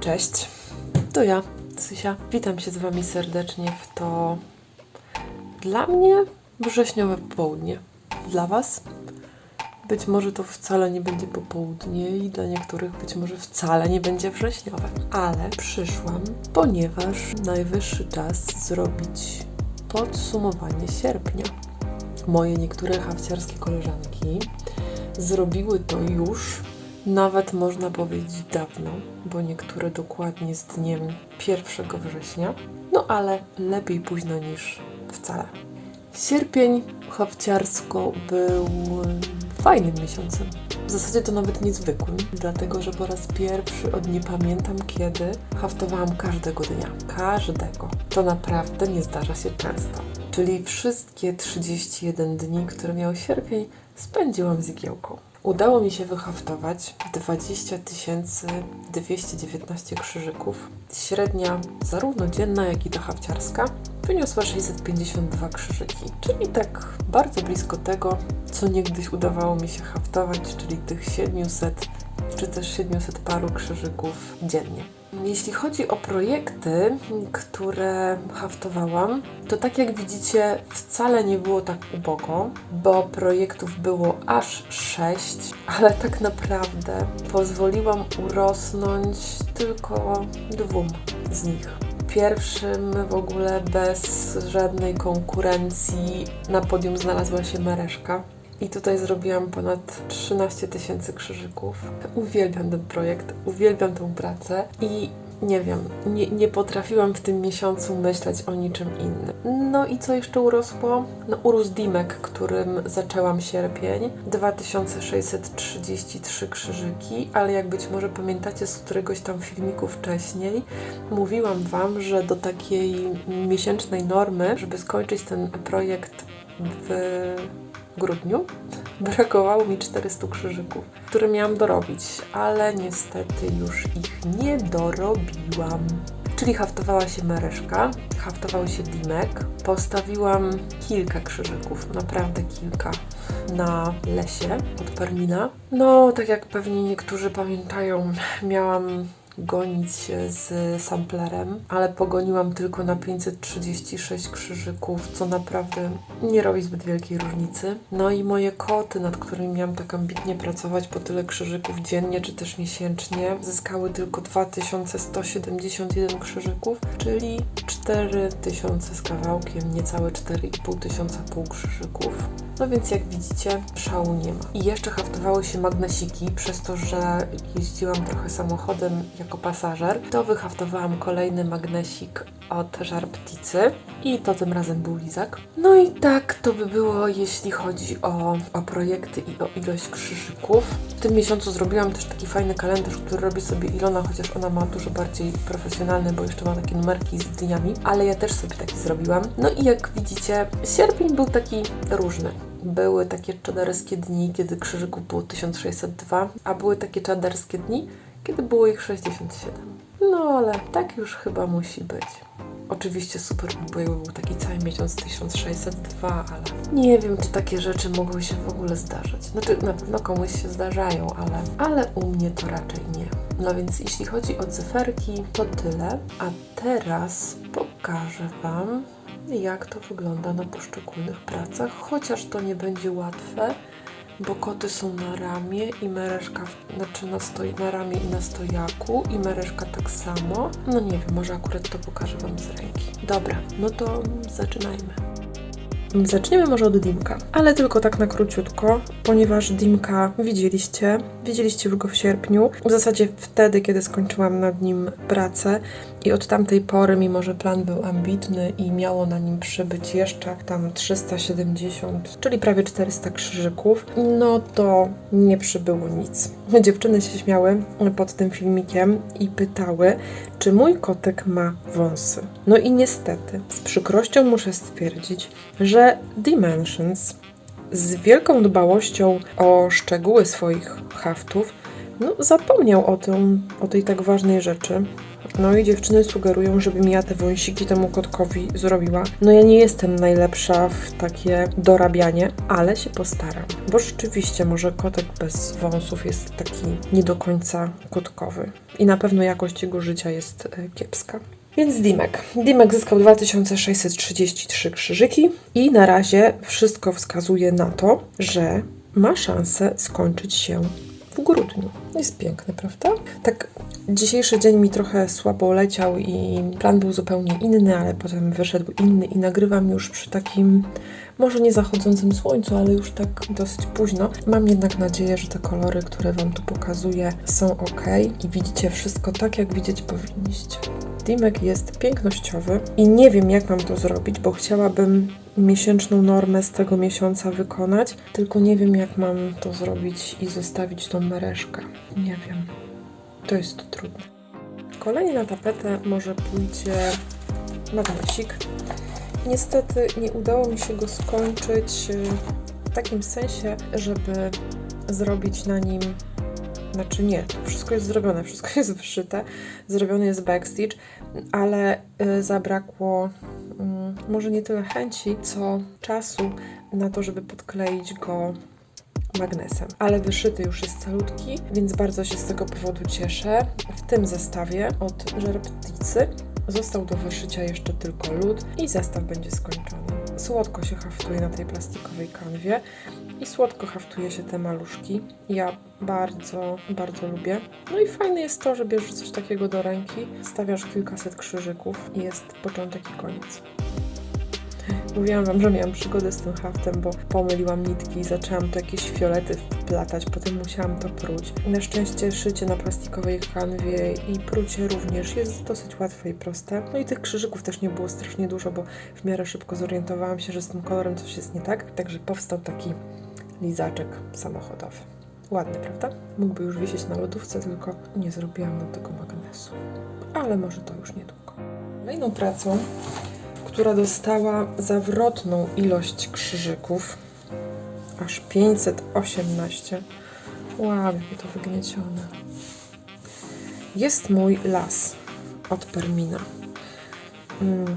Cześć, to ja, Cysia. Witam się z Wami serdecznie w to dla mnie wrześniowe popołudnie. Dla Was być może to wcale nie będzie popołudnie i dla niektórych być może wcale nie będzie wrześniowe. Ale przyszłam, ponieważ najwyższy czas zrobić podsumowanie sierpnia. Moje niektóre hawciarskie koleżanki zrobiły to już nawet można powiedzieć dawno, bo niektóre dokładnie z dniem 1 września. No ale lepiej późno niż wcale. Sierpień hawciarsko był fajnym miesiącem. W zasadzie to nawet niezwykłym, dlatego że po raz pierwszy od nie pamiętam kiedy haftowałam każdego dnia. Każdego. To naprawdę nie zdarza się często. Czyli wszystkie 31 dni, które miał sierpień, spędziłam z igiełką. Udało mi się wyhaftować 20 219 krzyżyków. Średnia zarówno dzienna, jak i ta hafciarska wyniosła 652 krzyżyki, czyli tak bardzo blisko tego, co niegdyś udawało mi się haftować, czyli tych 700 czy też 700 paru krzyżyków dziennie. Jeśli chodzi o projekty, które haftowałam, to tak jak widzicie, wcale nie było tak ubogo, bo projektów było aż 6, ale tak naprawdę pozwoliłam urosnąć tylko dwóm z nich. Pierwszym w ogóle bez żadnej konkurencji na podium znalazła się Mereszka. I tutaj zrobiłam ponad 13 tysięcy krzyżyków. Uwielbiam ten projekt, uwielbiam tę pracę i nie wiem, nie, nie potrafiłam w tym miesiącu myśleć o niczym innym. No i co jeszcze urosło? No urósł Dimek, którym zaczęłam sierpień. 2633 krzyżyki, ale jak być może pamiętacie z któregoś tam filmiku wcześniej, mówiłam Wam, że do takiej miesięcznej normy, żeby skończyć ten projekt w grudniu brakowało mi 400 krzyżyków, które miałam dorobić, ale niestety już ich nie dorobiłam. Czyli haftowała się Mereszka, haftował się Dimek. Postawiłam kilka krzyżyków, naprawdę kilka, na lesie od Permina. No, tak jak pewnie niektórzy pamiętają, miałam gonić się z samplerem, ale pogoniłam tylko na 536 krzyżyków, co naprawdę nie robi zbyt wielkiej różnicy. No i moje koty, nad którymi miałam tak ambitnie pracować po tyle krzyżyków dziennie czy też miesięcznie, zyskały tylko 2171 krzyżyków, czyli 4000 z kawałkiem, niecałe 4500 tysiąca pół krzyżyków. No więc jak widzicie, szału nie ma. I jeszcze haftowały się magnesiki, przez to, że jeździłam trochę samochodem jako pasażer, to wyhaftowałam kolejny magnesik od Żarpticy i to tym razem był lizak. No i tak to by było, jeśli chodzi o, o projekty i o ilość krzyżyków. W tym miesiącu zrobiłam też taki fajny kalendarz, który robi sobie Ilona, chociaż ona ma dużo bardziej profesjonalny, bo jeszcze ma takie numerki z dniami, ale ja też sobie taki zrobiłam. No i jak widzicie, sierpień był taki różny. Były takie czaderskie dni, kiedy krzyżyków było 1602, a były takie czaderskie dni, kiedy było ich 67. No ale tak już chyba musi być. Oczywiście super by był taki cały miesiąc 1602, ale nie wiem, czy takie rzeczy mogły się w ogóle zdarzyć. Znaczy, na pewno komuś się zdarzają, ale, ale u mnie to raczej nie. No więc jeśli chodzi o cyferki, to tyle. A teraz pokażę Wam, jak to wygląda na poszczególnych pracach, chociaż to nie będzie łatwe, bo koty są na ramię i mereszka, znaczy na, stoi, na ramię i na stojaku i mereszka tak samo. No nie wiem, może akurat to pokażę Wam z ręki. Dobra, no to zaczynajmy. Zaczniemy może od Dimka, ale tylko tak na króciutko, ponieważ Dimka widzieliście, widzieliście już go w sierpniu, w zasadzie wtedy, kiedy skończyłam nad nim pracę i od tamtej pory, mimo że plan był ambitny i miało na nim przybyć jeszcze tam 370, czyli prawie 400 krzyżyków, no to nie przybyło nic. Dziewczyny się śmiały pod tym filmikiem i pytały, czy mój kotek ma wąsy. No i niestety, z przykrością muszę stwierdzić, że Dimensions z wielką dbałością o szczegóły swoich haftów no, zapomniał o, tym, o tej tak ważnej rzeczy. No i dziewczyny sugerują, żebym ja te wąsiki temu kotkowi zrobiła. No ja nie jestem najlepsza w takie dorabianie, ale się postaram. Bo rzeczywiście może kotek bez wąsów jest taki nie do końca kotkowy. I na pewno jakość jego życia jest e, kiepska. Więc Dimek. Dimek zyskał 2633 krzyżyki i na razie wszystko wskazuje na to, że ma szansę skończyć się w grudniu. Jest piękny, prawda? Tak, dzisiejszy dzień mi trochę słabo leciał i plan był zupełnie inny, ale potem wyszedł inny i nagrywam już przy takim, może nie zachodzącym słońcu, ale już tak dosyć późno. Mam jednak nadzieję, że te kolory, które Wam tu pokazuję, są ok i widzicie wszystko tak, jak widzieć powinniście. Dimek jest pięknościowy i nie wiem, jak mam to zrobić, bo chciałabym miesięczną normę z tego miesiąca wykonać, tylko nie wiem, jak mam to zrobić i zostawić tą mereszkę. Nie wiem. To jest trudne. Kolejnie na tapetę może pójdzie magnesik. Niestety nie udało mi się go skończyć w takim sensie, żeby zrobić na nim znaczy nie, wszystko jest zrobione, wszystko jest wszyte, zrobiony jest backstitch, ale y, zabrakło y, może nie tyle chęci, co czasu na to, żeby podkleić go magnesem. Ale wyszyty już jest calutki, więc bardzo się z tego powodu cieszę. W tym zestawie od Żerpticy został do wyszycia jeszcze tylko lód i zestaw będzie skończony. Słodko się haftuje na tej plastikowej kanwie i słodko haftuje się te maluszki. Ja bardzo, bardzo lubię. No i fajne jest to, że bierzesz coś takiego do ręki, stawiasz kilkaset krzyżyków i jest początek i koniec. Mówiłam Wam, że miałam przygodę z tym haftem, bo pomyliłam nitki i zaczęłam tu jakieś fiolety wplatać, potem musiałam to pruć. Na szczęście szycie na plastikowej kanwie i prucie również jest dosyć łatwe i proste. No i tych krzyżyków też nie było strasznie dużo, bo w miarę szybko zorientowałam się, że z tym kolorem coś jest nie tak, także powstał taki lizaczek samochodowy. Ładny, prawda? Mógłby już wisieć na lodówce, tylko nie zrobiłam do tego magnesu. Ale może to już niedługo. Kolejną pracą która dostała zawrotną ilość krzyżyków, aż 518. Wow, jakie to wygniecione. Jest mój las od Permina. Hmm.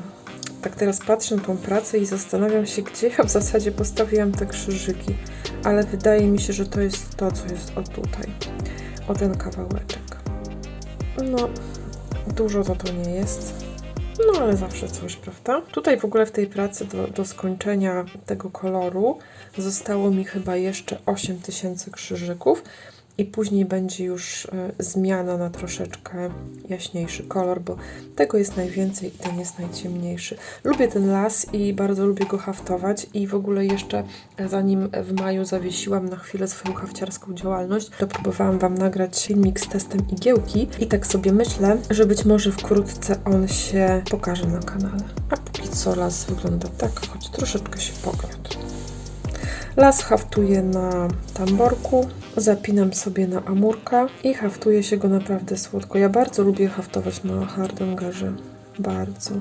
Tak teraz patrzę na tą pracę i zastanawiam się, gdzie ja w zasadzie postawiłam te krzyżyki, ale wydaje mi się, że to jest to, co jest o tutaj, o ten kawałeczek. No, dużo to to nie jest no ale zawsze coś, prawda? Tutaj w ogóle w tej pracy do, do skończenia tego koloru zostało mi chyba jeszcze 8000 krzyżyków i później będzie już e, zmiana na troszeczkę jaśniejszy kolor, bo tego jest najwięcej i ten jest najciemniejszy. Lubię ten las i bardzo lubię go haftować i w ogóle jeszcze e, zanim w maju zawiesiłam na chwilę swoją hafciarską działalność, to próbowałam Wam nagrać filmik z testem igiełki i tak sobie myślę, że być może wkrótce on się pokaże na kanale. A póki co las wygląda tak, choć troszeczkę się pogniótł. Las haftuje na tamborku, zapinam sobie na amurka i haftuje się go naprawdę słodko. Ja bardzo lubię haftować na hardongerze. Bardzo.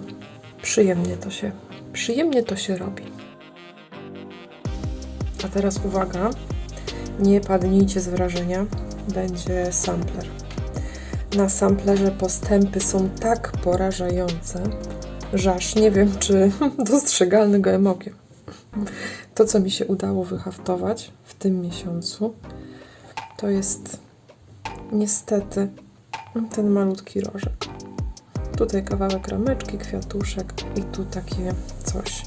Przyjemnie to się, przyjemnie to się robi. A teraz uwaga, nie padnijcie z wrażenia, będzie sampler. Na samplerze postępy są tak porażające, że aż nie wiem, czy dostrzegalny gołym okiem. To, co mi się udało wyhaftować w tym miesiącu, to jest niestety ten malutki rożek. Tutaj kawałek rameczki, kwiatuszek i tu takie coś.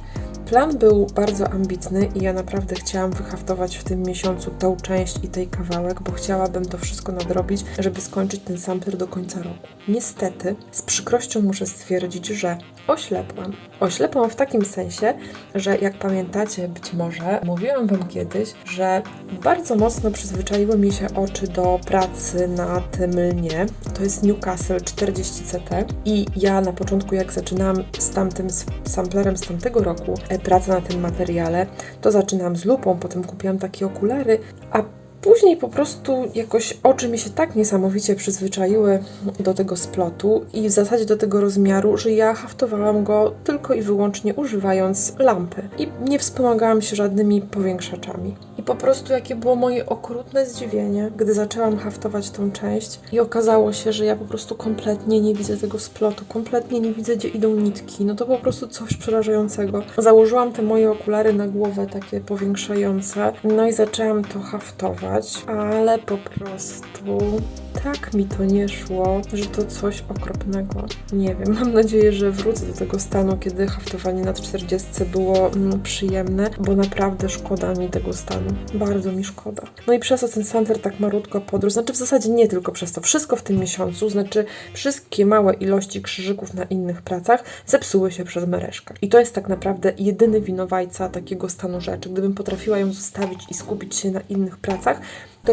Plan był bardzo ambitny i ja naprawdę chciałam wyhaftować w tym miesiącu tą część i tej kawałek, bo chciałabym to wszystko nadrobić, żeby skończyć ten sampler do końca roku. Niestety, z przykrością muszę stwierdzić, że oślepłam. Oślepłam w takim sensie, że jak pamiętacie, być może mówiłam Wam kiedyś, że bardzo mocno przyzwyczaiły mi się oczy do pracy na tym lnie. To jest Newcastle 40 CT i ja na początku, jak zaczynałam z tamtym samplerem z tamtego roku, pracę na tym materiale, to zaczynam z lupą, potem kupiłam takie okulary, a Później po prostu jakoś oczy mi się tak niesamowicie przyzwyczaiły do tego splotu i w zasadzie do tego rozmiaru, że ja haftowałam go tylko i wyłącznie używając lampy i nie wspomagałam się żadnymi powiększaczami. I po prostu jakie było moje okrutne zdziwienie, gdy zaczęłam haftować tą część i okazało się, że ja po prostu kompletnie nie widzę tego splotu, kompletnie nie widzę, gdzie idą nitki. No to po prostu coś przerażającego. Założyłam te moje okulary na głowę, takie powiększające, no i zaczęłam to haftować, ale po prostu tak mi to nie szło, że to coś okropnego. Nie wiem, mam nadzieję, że wrócę do tego stanu, kiedy haftowanie na 40 było mm, przyjemne, bo naprawdę szkoda mi tego stanu. Bardzo mi szkoda. No i przez to ten Sander tak marutko podróż, znaczy w zasadzie nie tylko przez to, wszystko w tym miesiącu, znaczy wszystkie małe ilości krzyżyków na innych pracach zepsuły się przez mereszkę. I to jest tak naprawdę jedyny winowajca takiego stanu rzeczy. Gdybym potrafiła ją zostawić i skupić się na innych pracach,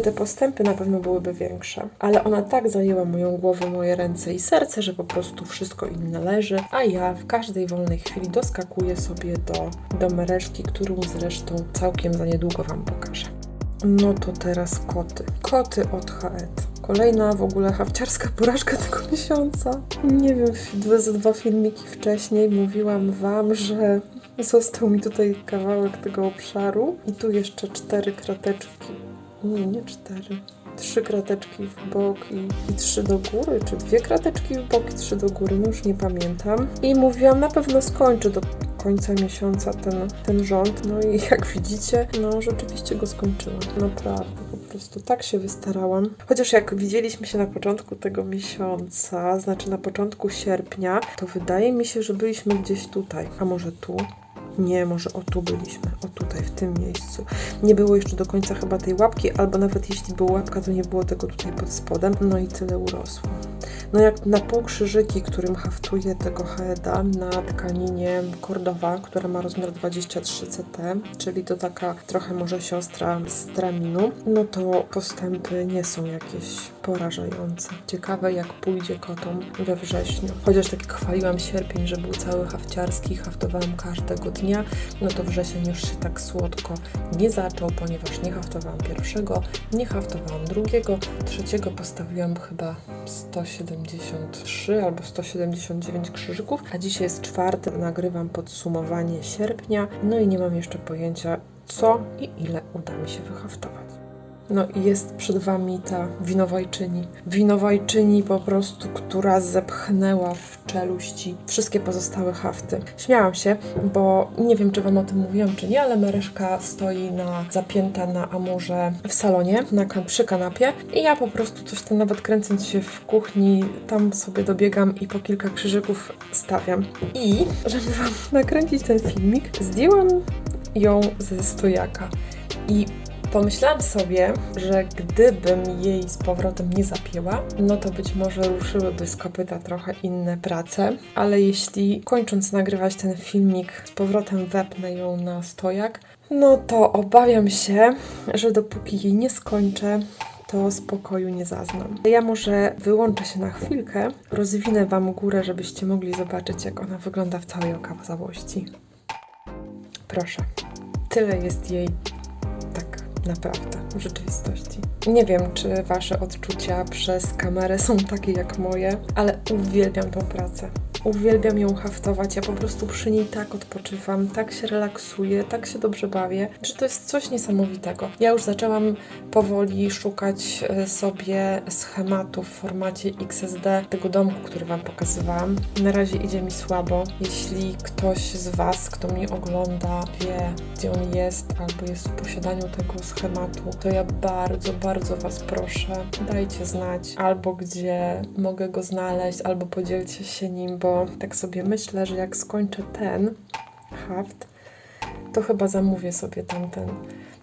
te postępy na pewno byłyby większe. Ale ona tak zajęła moją głowę, moje ręce i serce, że po prostu wszystko inne leży, a ja w każdej wolnej chwili doskakuję sobie do, do mereszki, którą zresztą całkiem za niedługo Wam pokażę. No to teraz koty. Koty od Haet. Kolejna w ogóle hawciarska porażka tego miesiąca. Nie wiem, ze dwa filmiki wcześniej mówiłam Wam, że został mi tutaj kawałek tego obszaru i tu jeszcze cztery krateczki nie, nie cztery. Trzy krateczki w bok i, i trzy do góry, czy dwie krateczki w bok i trzy do góry, no już nie pamiętam. I mówiłam, na pewno skończę do końca miesiąca ten, ten rząd. No i jak widzicie, no rzeczywiście go skończyłam. Naprawdę, po prostu tak się wystarałam. Chociaż jak widzieliśmy się na początku tego miesiąca, znaczy na początku sierpnia, to wydaje mi się, że byliśmy gdzieś tutaj, a może tu. Nie, może o tu byliśmy, o tutaj, w tym miejscu. Nie było jeszcze do końca chyba tej łapki, albo nawet jeśli była łapka, to nie było tego tutaj pod spodem. No i tyle urosło. No jak na pół krzyżyki, którym haftuję tego Haeda na tkaninie Cordowa, która ma rozmiar 23 CT, czyli to taka trochę może siostra z Traminu, no to postępy nie są jakieś porażające. Ciekawe jak pójdzie kotom we wrześniu. Chociaż tak chwaliłam sierpień, że był cały hafciarski, haftowałam każdego dnia, no to wrzesień już się tak słodko nie zaczął, ponieważ nie haftowałam pierwszego, nie haftowałam drugiego, trzeciego postawiłam chyba 173 albo 179 krzyżyków, a dzisiaj jest czwarty, nagrywam podsumowanie sierpnia, no i nie mam jeszcze pojęcia co i ile uda mi się wyhaftować. No i jest przed Wami ta winowajczyni. Winowajczyni po prostu, która zepchnęła w czeluści wszystkie pozostałe hafty. Śmiałam się, bo nie wiem, czy Wam o tym mówiłam, czy nie, ale Mereszka stoi na, zapięta na amurze w salonie, na, przy kanapie i ja po prostu coś tam, nawet kręcąc się w kuchni, tam sobie dobiegam i po kilka krzyżyków stawiam. I, żeby Wam nakręcić ten filmik, zdjęłam ją ze stojaka. I Pomyślałam sobie, że gdybym jej z powrotem nie zapięła, no to być może ruszyłyby z kopyta trochę inne prace, ale jeśli kończąc nagrywać ten filmik z powrotem wepnę ją na stojak, no to obawiam się, że dopóki jej nie skończę, to spokoju nie zaznam. Ja może wyłączę się na chwilkę, rozwinę Wam górę, żebyście mogli zobaczyć, jak ona wygląda w całej okazałości. Proszę. Tyle jest jej naprawdę w rzeczywistości. Nie wiem, czy Wasze odczucia przez kamerę są takie jak moje, ale uwielbiam tą pracę. Uwielbiam ją haftować, ja po prostu przy niej tak odpoczywam, tak się relaksuję, tak się dobrze bawię, że to jest coś niesamowitego. Ja już zaczęłam powoli szukać e, sobie schematów w formacie XSD tego domku, który Wam pokazywałam. Na razie idzie mi słabo. Jeśli ktoś z Was, kto mnie ogląda, wie, gdzie on jest, albo jest w posiadaniu tego schematu, to ja bardzo, bardzo Was proszę, dajcie znać, albo gdzie mogę go znaleźć, albo podzielcie się nim, bo tak sobie myślę, że jak skończę ten haft, to chyba zamówię sobie tamten,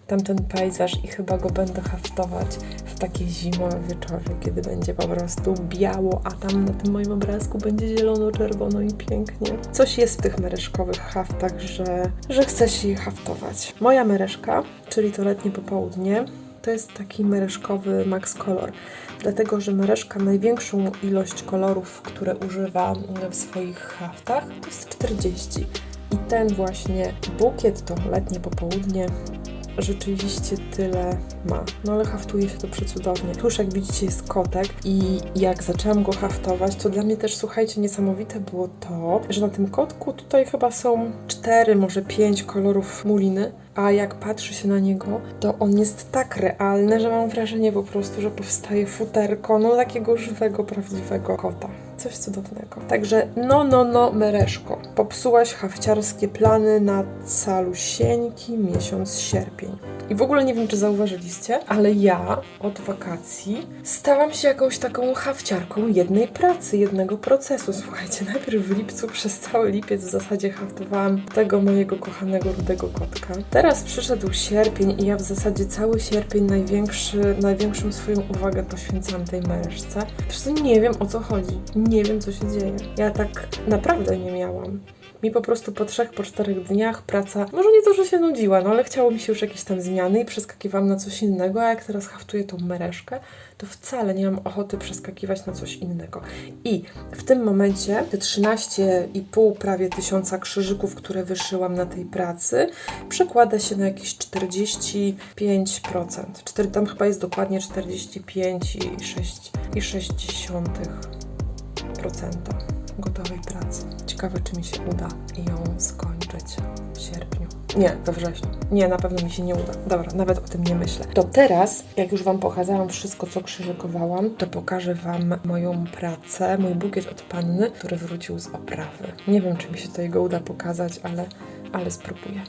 tamten pejzaż i chyba go będę haftować w takie zimowe wieczory, kiedy będzie po prostu biało, a tam na tym moim obrazku będzie zielono, czerwono i pięknie. Coś jest w tych mereszkowych haftach, że, że chce się je haftować. Moja mereszka, czyli to letnie popołudnie, to jest taki mereszkowy Max Color, dlatego że mereszka największą ilość kolorów, które używa w swoich haftach, to jest 40. I ten właśnie bukiet, to letnie popołudnie, rzeczywiście tyle ma. No ale haftuje się to przecudownie. Tu już jak widzicie jest kotek i jak zaczęłam go haftować, to dla mnie też, słuchajcie, niesamowite było to, że na tym kotku tutaj chyba są cztery, może pięć kolorów muliny, a jak patrzy się na niego, to on jest tak realny, że mam wrażenie po prostu, że powstaje futerko, no takiego żywego, prawdziwego kota. Coś cudownego. Także no, no, no, Mereszko. Popsułaś hafciarskie plany na calusieńki miesiąc sierpień. I w ogóle nie wiem, czy zauważyliście, ale ja od wakacji stałam się jakąś taką hafciarką jednej pracy, jednego procesu. Słuchajcie, najpierw w lipcu przez cały lipiec w zasadzie haftowałam tego mojego kochanego rudego kotka. Teraz przyszedł sierpień i ja w zasadzie cały sierpień największy, największą swoją uwagę poświęcam tej. Po prostu nie wiem o co chodzi. Nie wiem co się dzieje. Ja tak naprawdę nie miałam. Mi po prostu po trzech, po czterech dniach praca, może nie to, że się nudziła, no ale chciało mi się już jakieś tam zmiany i przeskakiwałam na coś innego, a jak teraz haftuję tą mereszkę, to wcale nie mam ochoty przeskakiwać na coś innego. I w tym momencie te 13,5 prawie tysiąca krzyżyków, które wyszyłam na tej pracy, przekłada się na jakieś 45%. Cztery, tam chyba jest dokładnie 45,6% gotowej pracy. Ciekawe, czy mi się uda ją skończyć w sierpniu. Nie, we wrześniu. Nie, na pewno mi się nie uda. Dobra, nawet o tym nie myślę. To teraz, jak już Wam pokazałam wszystko, co krzyżykowałam, to pokażę Wam moją pracę, mój bukiet od panny, który wrócił z oprawy. Nie wiem, czy mi się to jego uda pokazać, ale, ale spróbuję.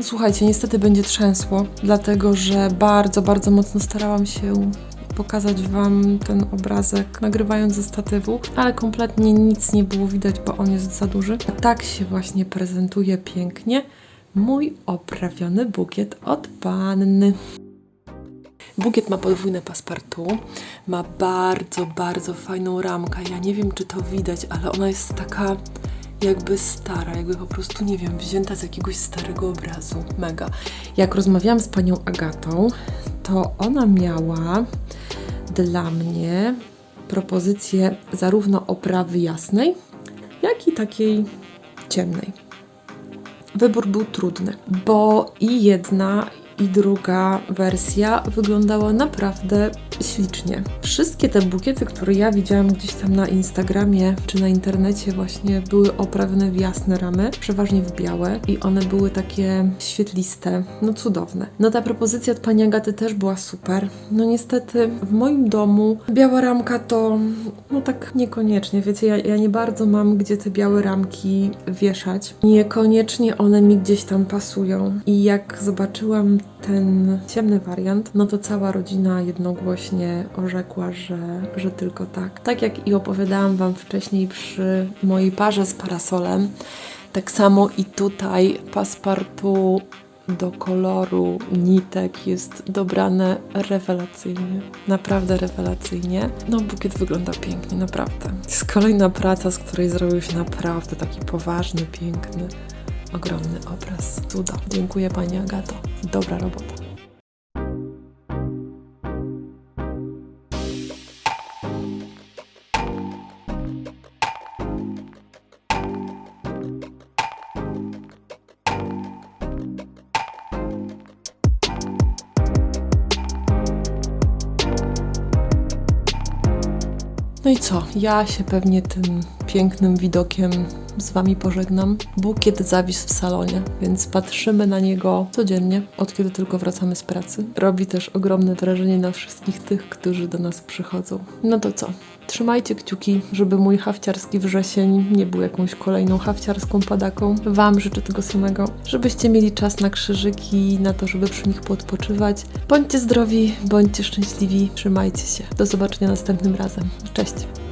Słuchajcie, niestety będzie trzęsło, dlatego że bardzo, bardzo mocno starałam się pokazać Wam ten obrazek nagrywając ze statywu, ale kompletnie nic nie było widać, bo on jest za duży. A tak się właśnie prezentuje pięknie mój oprawiony bukiet od panny. Bukiet ma podwójne paspartu, ma bardzo, bardzo fajną ramkę. Ja nie wiem, czy to widać, ale ona jest taka jakby stara, jakby po prostu, nie wiem, wzięta z jakiegoś starego obrazu. Mega. Jak rozmawiałam z panią Agatą, to ona miała dla mnie propozycję zarówno oprawy jasnej, jak i takiej ciemnej. Wybór był trudny, bo i jedna, i druga wersja wyglądała naprawdę ślicznie. Wszystkie te bukiety, które ja widziałam gdzieś tam na Instagramie czy na internecie, właśnie były oprawione w jasne ramy, przeważnie w białe, i one były takie świetliste, no cudowne. No ta propozycja od pani Agaty też była super. No niestety w moim domu biała ramka to, no tak niekoniecznie, wiecie, ja, ja nie bardzo mam gdzie te białe ramki wieszać. Niekoniecznie one mi gdzieś tam pasują. I jak zobaczyłam ten ciemny wariant, no to cała rodzina jednogłośnie orzekła, że, że tylko tak. Tak jak i opowiadałam Wam wcześniej przy mojej parze z parasolem, tak samo i tutaj paspartu do koloru nitek jest dobrane rewelacyjnie. Naprawdę rewelacyjnie. No, bukiet wygląda pięknie, naprawdę. To jest kolejna praca, z której zrobił się naprawdę taki poważny, piękny ogromny obraz. Cuda. Dziękuję Pani Agato. Dobra robota. No i co? Ja się pewnie tym pięknym widokiem z Wami pożegnam. Bukiet zawisł w salonie, więc patrzymy na niego codziennie, od kiedy tylko wracamy z pracy. Robi też ogromne wrażenie na wszystkich tych, którzy do nas przychodzą. No to co? Trzymajcie kciuki, żeby mój hafciarski wrzesień nie był jakąś kolejną hafciarską padaką. Wam życzę tego samego, żebyście mieli czas na krzyżyki, na to, żeby przy nich podpoczywać. Bądźcie zdrowi, bądźcie szczęśliwi, trzymajcie się. Do zobaczenia następnym razem. Cześć!